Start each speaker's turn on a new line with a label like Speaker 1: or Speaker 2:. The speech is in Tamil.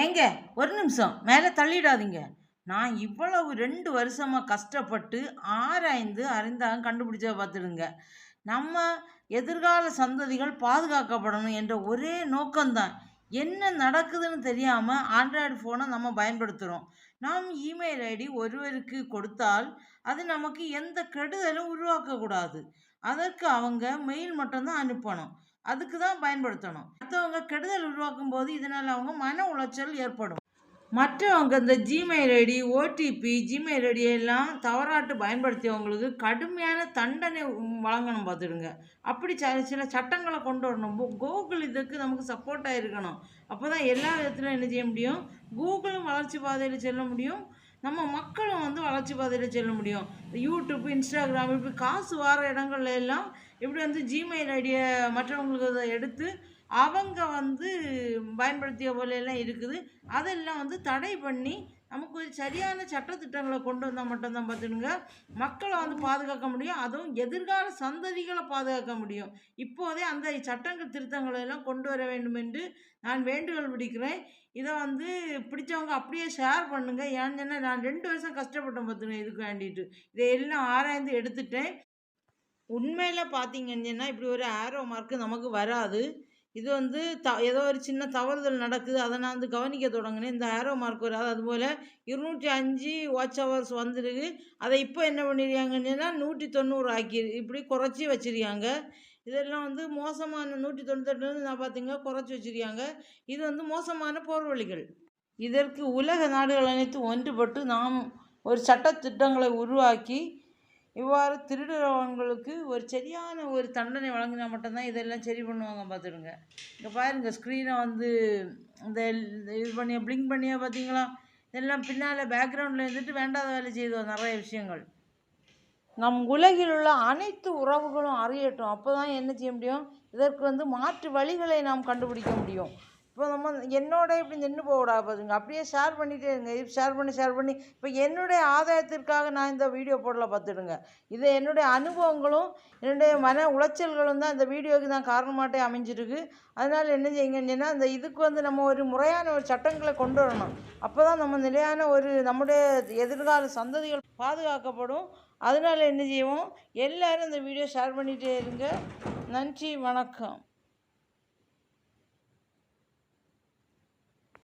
Speaker 1: ஏங்க ஒரு நிமிஷம். மேலே தள்ளிடாதீங்க. நான் இவ்வளவு ரெண்டு வருஷமாக கஷ்டப்பட்டு ஆராய்ந்து அறிந்தாக கண்டுபிடிச்ச பார்த்துடுங்க. நம்ம எதிர்கால சந்ததிகள் பாதுகாக்கப்படணும் என்ற ஒரே நோக்கம்தான். என்ன நடக்குதுன்னு தெரியாமல் ஆண்ட்ராய்டு ஃபோனை நம்ம பயன்படுத்துகிறோம் நாம் இமெயில் ஐடி ஒருவருக்கு கொடுத்தால் அது நமக்கு எந்த கெடுதலும் உருவாக்கக்கூடாது. அதற்கு அவங்க மெயில் மட்டும்தான் அனுப்பணும். அதுக்கு தான் பயன்படுத்தணும். மற்றவங்க கெடுதல் உருவாக்கும் போது இதனால் அவங்க மன உளைச்சல் ஏற்படும். மற்றவங்க இந்த Gmail ID OTP Gmail ID எல்லாம் தவறாட்டு பயன்படுத்தியவங்களுக்கு கடுமையான தண்டனை வழங்கணும் பார்த்துடுங்க. அப்படி ச சில சட்டங்களை கொண்டு வரணும். கூகுள் இதுக்கு நமக்கு சப்போர்ட்டாக இருக்கணும் அப்போ தான் எல்லா விதத்துலையும் என்ன செய்ய முடியும்? கூகுளும் வளர்ச்சி பாதையில் செல்ல முடியும். நம்ம மக்களும் வந்து வளர்ச்சி பாதையில் செல்ல முடியும். யூடியூப் இன்ஸ்டாகிராம் இப்படி காசு வர இடங்கள்ல எல்லாம் இப்படி வந்து ஜிமெயில் ஐடியை மற்றவங்களுக்கு அதை எடுத்து அவங்க வந்து பயன்படுத்திய போல எல்லாம் இருக்குது. அதெல்லாம் வந்து தடை பண்ணி நமக்கு ஒரு சரியான சட்டத்திட்டங்களை கொண்டு வந்தால் மட்டும்தான் பார்த்துடுங்க மக்களை வந்து பாதுகாக்க முடியும். அதுவும் எதிர்கால சந்ததிகளை பாதுகாக்க முடியும். இப்போதே அந்த சட்டங்கள் திருத்தங்களை எல்லாம் கொண்டு வர வேண்டும் என்று நான் வேண்டுகோள் விடுக்கிறேன். இதை வந்து பிடிச்சவங்க அப்படியே ஷேர் பண்ணுங்கள் ஏன்னு சொன்னால் நான் ரெண்டு வருஷம் கஷ்டப்பட்டேன் பார்த்துங்க இதுக்கு வேண்டிட்டு. இதை எல்லாம் ஆராய்ந்து எடுத்துட்டேன். உண்மையில் பார்த்தீங்கன்னா இப்படி ஒரு ஆரோ மார்க்கு நமக்கு வராது. இது வந்து த ஏதோ ஒரு சின்ன தவறுதல் நடக்குது. அதை நான் வந்து கவனிக்க தொடங்கினேன். இந்த ஆரோ மார்க் வராது அதுபோல் இருநூற்றி அஞ்சு வாட்ச் ஹவர்ஸ் வந்துருக்கு. அதை இப்போ என்ன பண்ணிருக்காங்கன்னா நூற்றி தொண்ணூறு ஆக்கி இப்படி குறைச்சி வச்சிருக்காங்க. இதெல்லாம் வந்து மோசமான நூற்றி தொண்ணூத்தெட்டுலேருந்து நான் பார்த்தீங்கன்னா குறைச்சி வச்சிருக்காங்க. இது வந்து மோசமான போர்வழிகள். இதற்கு உலக நாடுகள் அனைத்தும் ஒன்றுபட்டு நாம் ஒரு சட்டத்திட்டங்களை உருவாக்கி இவ்வாறு திருடுறவங்களுக்கு ஒரு சரியான ஒரு தண்டனை வழங்கினா மட்டும்தான் இதெல்லாம் சரி பண்ணுவாங்க பார்த்துடுங்க. இங்கே பாருங்க ஸ்க்ரீனை வந்து இந்த இது பண்ணிய பிளிங்க் பண்ணியா பார்த்தீங்களா? இதெல்லாம் பின்னால் பேக்ரவுண்டில் இருந்துட்டு வேண்டாத வேலை செய்தோம் நிறைய விஷயங்கள். நம் உலகில் உள்ள அனைத்து உறவுகளும் அறியட்டும். அப்போ தான் என்ன செய்ய முடியும்? இதற்கு வந்து மாற்று வழிகளை நாம் கண்டுபிடிக்க முடியும். இப்போ நம்ம என்னோட இப்படி நின்று போகடா பாருங்க. அப்படியே ஷேர் பண்ணிகிட்டே இருங்க. இது ஷேர் பண்ணி ஷேர் பண்ணி. இப்போ என்னுடைய ஆதாயத்திற்காக நான் இந்த வீடியோ போடல பார்த்துடுங்க. இது என்னுடைய அனுபவங்களும் என்னுடைய மன உளைச்சல்களும் தான் இந்த வீடியோவுக்கு தான் காரணமாட்டே அமைஞ்சிருக்கு. அதனால் என்ன செய்யுங்கன்னா இந்த இதுக்கு வந்து நம்ம ஒரு முறையான ஒரு சட்டங்களை கொண்டு வரணும். அப்போ தான் நம்ம நிலையான ஒரு நம்முடைய எதிர்கால சந்ததிகள் பாதுகாக்கப்படும். அதனால் என்ன செய்வோம் எல்லோரும் இந்த வீடியோ ஷேர் பண்ணிகிட்டே இருங்க. நன்றி வணக்கம்.